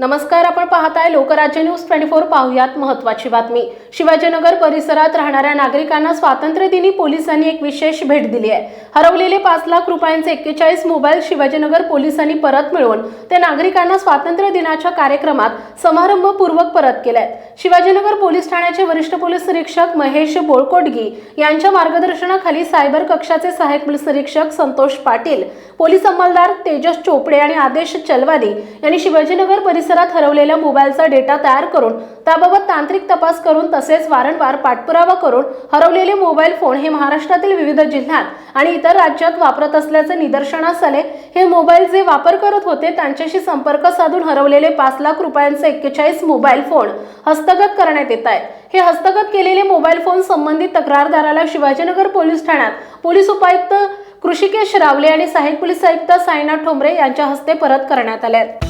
नमस्कार आपण पाहताय लोकराज्य न्यूज ट्वेंटी फोर पाहुयात महत्वाची बातमी. शिवाजीनगर परिसरात राहणाऱ्या नागरिकांना स्वातंत्र्य दिनी पोलिसांनी एक विशेष भेट दिली आहे. हरवलेले पाच लाख रुपयांचे एक्केचाळीस मोबाईल शिवाजीनगर पोलिसांनी परत मिळवून ते नागरिकांना स्वातंत्र्य दिनाच्या कार्यक्रमात समारंभपूर्वक परत केले आहेत शिवाजीनगर पोलीस ठाण्याचे वरिष्ठ पोलीस निरीक्षक महेश बोळकोटगी यांच्या मार्गदर्शनाखाली सायबर कक्षाचे सहाय्यक पोलीस निरीक्षक संतोष पाटील पोलीस अंमलदार तेजस चोपडे आणि आदेश चलवादी यांनी शिवाजीनगर परिसर परिसरात हरवलेल्या मोबाईलचा डेटा तयार करून त्याबाबत तांत्रिक तपास करून तसेच वारंवार पाठपुरावा करून हरवलेले मोबाईल फोन हे महाराष्ट्रातील विविध जिल्ह्यात आणि इतर राज्यात वापरत असल्याचे निदर्शनास आले हे मोबाईल जे वापर करत होते त्यांच्याशी संपर्क साधून हरवलेले पाच लाख रुपयांचे एक्केचाळीस मोबाईल फोन हस्तगत करण्यात येत आहे हे हस्तगत केलेले मोबाईल फोन संबंधित तक्रारदाराला शिवाजीनगर पोलीस ठाण्यात पोलीस उपायुक्त कृषिकेश रावले आणि सहाय्यक पोलीस आयुक्त सायना ठोंबरे यांच्या हस्ते परत करण्यात आले आहेत.